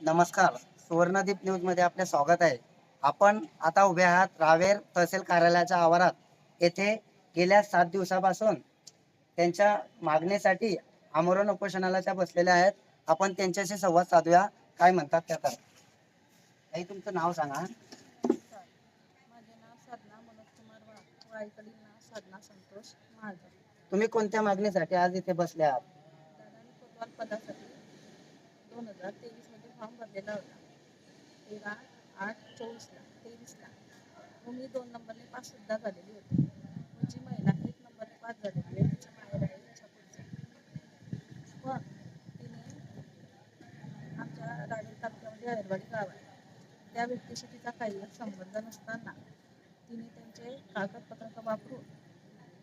नमस्कार. सुवर्णदीप न्यूजमध्ये आपले स्वागत आहे. आपण आता उभे आहात रावेर तहसील कार्यालयाच्या आवारात. येथे गेल्या सात दिवसापासून त्यांच्या मागणीसाठी आमरण उपोषणाला त्या बसलेल्या आहेत. आपण त्यांच्याशी संवाद साधूया. काय म्हणतात त्या तर ताई, तुमचं नाव सांगा. माझे नाव साधना मनोज कुमार नाव साधना संतोष महाजन तुम्ही कोणत्या मागणीसाठी आज इथे बसले आहात? कोतवाल पदासाठी दोन हजार तेवीस फॉर्म भरलेला होता. तेरा आठ चोवीसला तेवीसला. मग मी दोन नंबरने पास सुद्धा झालेली होती. मग महिला एक नंबरने पास झालेली आहे तिच्या माहेर आहे इच्छापूरचं पण तिने आमच्या रावेर तालुक्यामध्ये अहिरवाडी गाव आहे. त्या व्यक्तीशी तिचा काही संबंध नसताना तिने त्यांचे कागदपत्र वापरून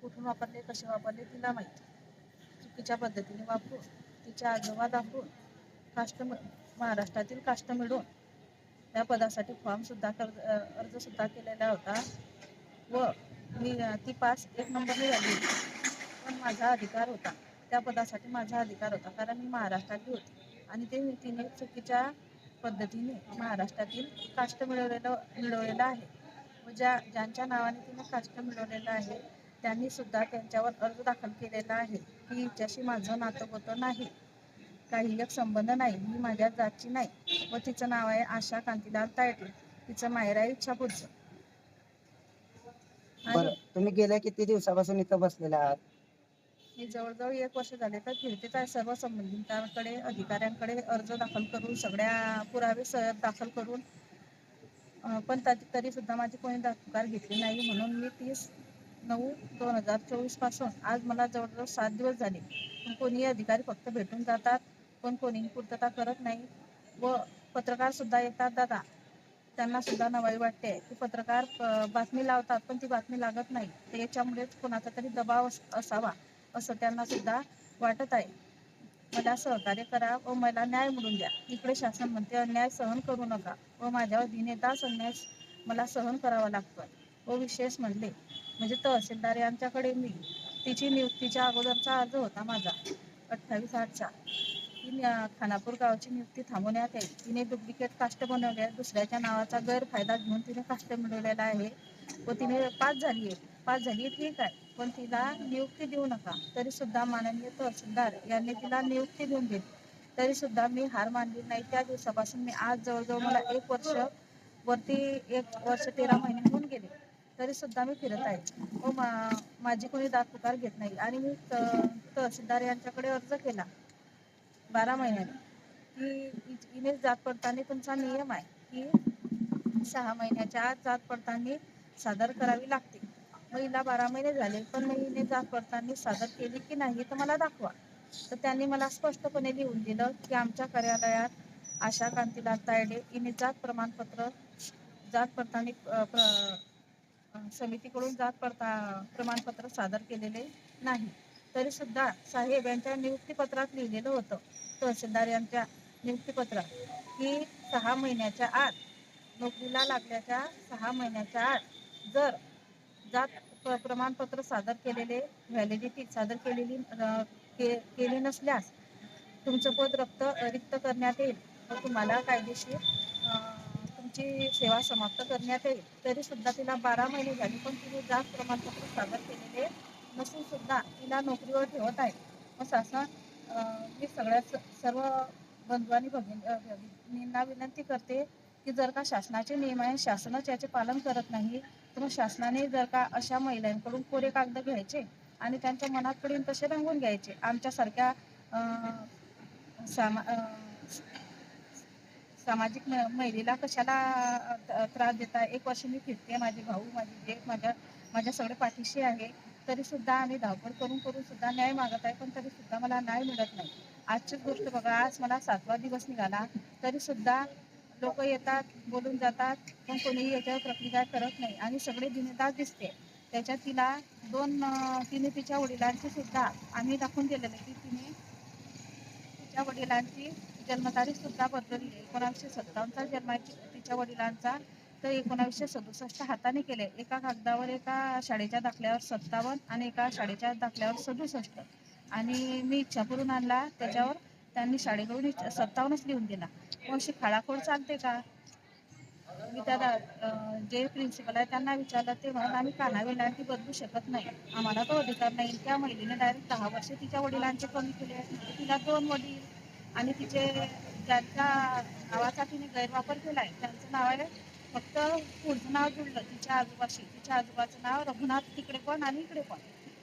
कुठून वापरले कसे वापरले तिला माहिती. चुकीच्या पद्धतीने वापरून तिच्या आजोबा दाखवून कस्टमर महाराष्ट्रातील काष्ट मिळून त्या पदासाठी फॉर्म सुद्धा कर अर्ज सुद्धा केलेला होता. व मी ती पास एक नंबरने झाली. होती पण माझा अधिकार होता. त्या पदासाठी माझा अधिकार होता. कारण मी महाराष्ट्रातली होती. आणि ते तिने चुकीच्या पद्धतीने महाराष्ट्रातील कास्ट मिळवलेलं मिळवलेलं आहे. व ज्या ज्यांच्या नावाने तिने काष्ट मिळवलेलं आहे त्यांनी सुद्धा त्यांच्यावर अर्ज दाखल केलेला आहे. की हिच्याशी माझं नातं होतं नाही. काही एक संबंध नाही मी माझ्या जातची नाही. व तिचं नाव आहे आशा कांतीलाल तायटे तिचं माहेर आहे इच्छापूरचं. बरं आणि तुम्ही गेल्या किती दिवसापासून इथं बसलेले आहात? मी जवळजवळ एक वर्ष झाले तर फिरतेच आहे सर्व संबंधितांकडे अधिकाऱ्यांकडे अर्ज दाखल करून सगळ्या पुरावे दाखल करून. अं, पण तरी सुद्धा माझी कोणी तक्रार घेतली नाही म्हणून मी तीस नऊ दोन हजार चोवीसपासून आज मला जवळजवळ सात दिवस झाले पण कोणीही अधिकारी फक्त भेटून जातात. पण कोणीही पूर्तता करत नाही. व पत्रकार सुद्धा येतात दादा त्यांना सुद्धा नवाई वाटते की पत्रकार बातमी लावतात पण ती बातमी लागत नाही. तर याच्यामुळेच कोणाचा तरी दबाव अस- असावा असं त्यांना सुद्धा वाटत आहे. मला सहकार्य करा व मला न्याय मिळून द्या. इकडे शासन म्हणते अन्याय सहन करू नका. व माझ्यावर दिनेदास अन्याय मला सहन करावा लागतोय व विशेष म्हणले म्हणजे तहसीलदार यांच्याकडे मी तिची नियुक्तीच्या अगोदरचा अर्ज होता माझा अठ्ठावीस आठचा. ती खानापूर गावाची नियुक्ती थांबवण्यात येईल. तिने डुप्लिकेट कास्ट बनवले आहे दुसऱ्याच्या नावाचा गैरफायदा घेऊन तिने कास्ट मिळवलेला आहे. व तिने पास झाली आहे पास झाली ठीक आहे. पण तिला नियुक्ती देऊ नका. तरी सुद्धा माननीय तहसीलदार यांनी तिला नियुक्ती देऊन दिली. तरी सुद्धा मी हार मानली नाही. त्या दिवसापासून मी आज जवळजवळ मला एक वर्ष वरती एक वर्ष तेरा महिने होऊन गेले. तरी सुद्धा मी फिरत आहे. व माझी कोणी दात पुकार घेत नाही. आणि मी तहसीलदार यांच्याकडे अर्ज केला. बारा महिन्याने की हिने जात पडताना तुमचा नियम आहे की सहा महिन्याच्या आत जात पडताना सादर करावी लागते. मग हिला बारा महिने झाले पण मग हिने जात पडताना सादर केली की नाही तर मला दाखवा. तर त्यांनी मला स्पष्टपणे लिहून दिलं की आमच्या कार्यालयात आशा कांतीलाल तायडे हिने जात प्रमाणपत्र जात पडताळणी प्र- समितीकडून जात पडता प्रमाणपत्र सादर केलेले नाही. तरी सुद्धा साहेब यांच्या नियुक्तीपत्रात लिहिलेलं होतं. तहसीलदार यांच्या नियुक्तीपत्रात की सहा महिन्याच्या आत नोकरीला लागल्याच्या सहा महिन्याच्या आत जर जात प्रमाणपत्र सादर केलेले व्हॅलिडिटी सादर केलेली के- केली नसल्यास तुमचं पद रक्त रिक्त करण्यात येईल व तुम्हाला कायदेशीर तुमची सेवा समाप्त करण्यात येईल. तरी सुद्धा तिला बारा महिने झाले पण तिने जात प्रमाणपत्र सादर केलेले नसून सुद्धा तिला नोकरीवर ठेवत आहे मग शासन मी सगळ्याच सर्व बंधू आणि भगिनींना विनंती करते की जर का शासनाचे नियम आहे शासनच याचे पालन करत नाही तर मग शासनाने जर का अशा महिलांकडून कोरे कागद घ्यायचे आणि त्यांच्या मनात पडून तसे रंगून घ्यायचे. आमच्यासारख्या सामा सामाजिक म- महिलेला कशाला त्रास देता एक वर्ष मी फिरते माझे भाऊ माझी जे माझ्या माझ्या सगळे पाठीशी आहे. तरी सुद्धा आम्ही धावपळ करून करून सुद्धा न्याय मागत आहे पण तरी सुद्धा मला न्याय मिळत नाही. आजचीच गोष्ट बघा आज मला सातवा दिवस निघाला तरी सुद्धा लोक येतात बोलून जातात पण कोणीही याच्यावर प्रतिकार करत नाही. आणि सगळे जिनेदार दिसते. त्याच्यात तिला दोन तिने तिच्या वडिलांची सुद्धा आम्ही दाखवून दिलेलं की तिने तिच्या वडिलांची जन्मतारीख सुद्धा बदलली. एकोणावीसशे सत्तावन्नचा जन्माची तिच्या वडिलांचा. तर एकोणावीसशे सदुसष्ट हाताने केले. एका कागदावर एका शाळेच्या दाखल्यावर सत्तावन्न आणि एका शाळेच्या दाखल्यावर सदुसष्ट. आणि मी इच्छापूरून आणला. त्याच्यावर त्यांनी शाळेकडून सत्तावन्नच लिहून दिला. मग अशी खाडाखोड चालते का? मी त्या जे प्रिन्सिपल आहे त्यांना विचारलं. ते म्हणत आम्ही काना ती बदलू शकत नाही. आम्हाला तो अधिकार नाही. त्या महिलेने डायरेक्ट दहा वर्ष तिच्या वडिलांचे कमी केले. तिला दोन वडील आणि तिचे ज्यांच्या नावाचा तिने गैरवापर केलाय त्यांचं नाव आहे फक्त पुढचं नाव जुळलं. तिच्या आजोबाशी. तिच्या आजोबाचं नाव रघुनाथ तिकडे पण आणि इकडे पण.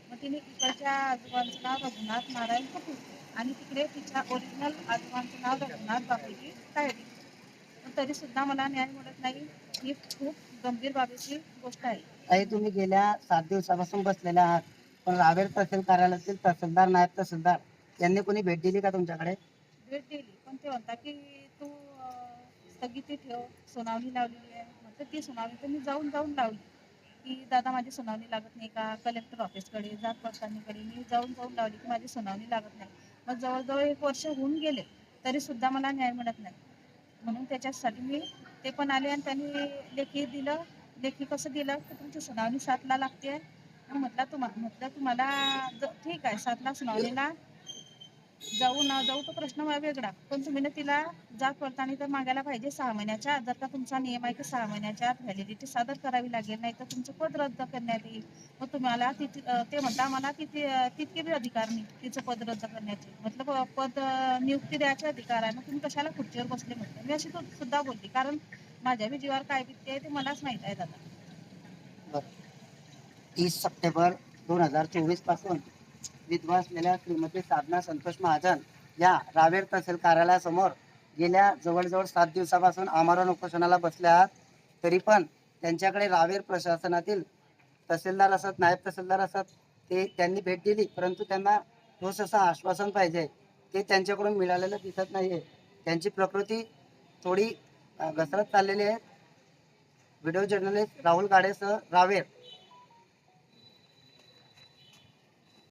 मग तिने इकडच्या आजोबांचं नाव रघुनाथ नारायण कपूर आणि तिकडे तिच्या ओरिजिनल आजोबांचं नाव रघुनाथ बापूजी तायडे पण तरी सुद्धा मला न्याय मिळत नाही. ही खूप गंभीर बाबीची गोष्ट आहे. ताई तुम्ही गेल्या सात दिवसापासून बसलेले आहात. पण रावेर तहसील कार्यालयातील तहसीलदार नायब तहसीलदार यांनी कोणी भेट दिली का तुमच्याकडे? भेट दिली. पण ते म्हणता की तू स्थगिती ठेव सुनावणी लावलेली आहे. म्हटलं ती सुनावणी तर मी जाऊन जाऊन लावली. की दादा माझी सुनावणी लागत नाही का? कलेक्टर ऑफिसकडे जात पडताळणीकडे मी जाऊन जाऊन लावली की माझी सुनावणी लागत नाही. मग जवळजवळ एक वर्ष होऊन गेले तरी सुद्धा मला न्याय मिळत नाही. म्हणून त्याच्यासाठी मी ते पण आले आणि त्यांनी लेखी दिलं. लेखी कसं दिलं? की तुमची सुनावणी सातला लागते म्हटलं तुम्हाला म्हटलं तुम्हाला ठीक आहे सातला सुनावणीला जाऊ ना जाऊ तो प्रश्न वेगळा. पण तुम्ही ना तिला जात पडताळणी तर मागायला पाहिजे. सहा महिन्याच्या आत. जर का तुमचा नियम आहे की सहा महिन्याच्या आत व्हॅलिडिटी सादर करावी लागेल नाही तर तुमचं पद रद्द करण्यात येईल. मग तुम्हाला तिथे ते म्हणता मला तिथे तितके बी अधिकार नाही तिचं पद रद्द करण्याचे. मतलब पद नियुक्ती द्यायचे अधिकार आहे. मग तुम्ही कशाला खुर्चीवर बसले म्हटलं मी अशी सुद्धा बोलली. कारण माझ्या बी जीवावर काय बितते आहे ते मलाच माहीत आहे दादा. तीस सप्टेंबर दोन हजार चोवीसपासून विधवा असलेल्या श्रीमती साधना संतोष महाजन या रावेर तहसील कार्यालयासमोर गेल्या जवळजवळ सात दिवसापासून आमरण उपोषणाला बसल्या आहात. तरी पण त्यांच्याकडे रावेर प्रशासनातील तहसीलदार असत नायब तहसीलदार असत ते त्यांनी भेट दिली. परंतु त्यांना ठोस असं आश्वासन पाहिजे. ते त्यांच्याकडून मिळालेलं दिसत नाहीये. त्यांची प्रकृती थोडी घसरत चाललेली आहे. व्हिडिओ जर्नलिस्ट राहुल गाडेसह रावेर.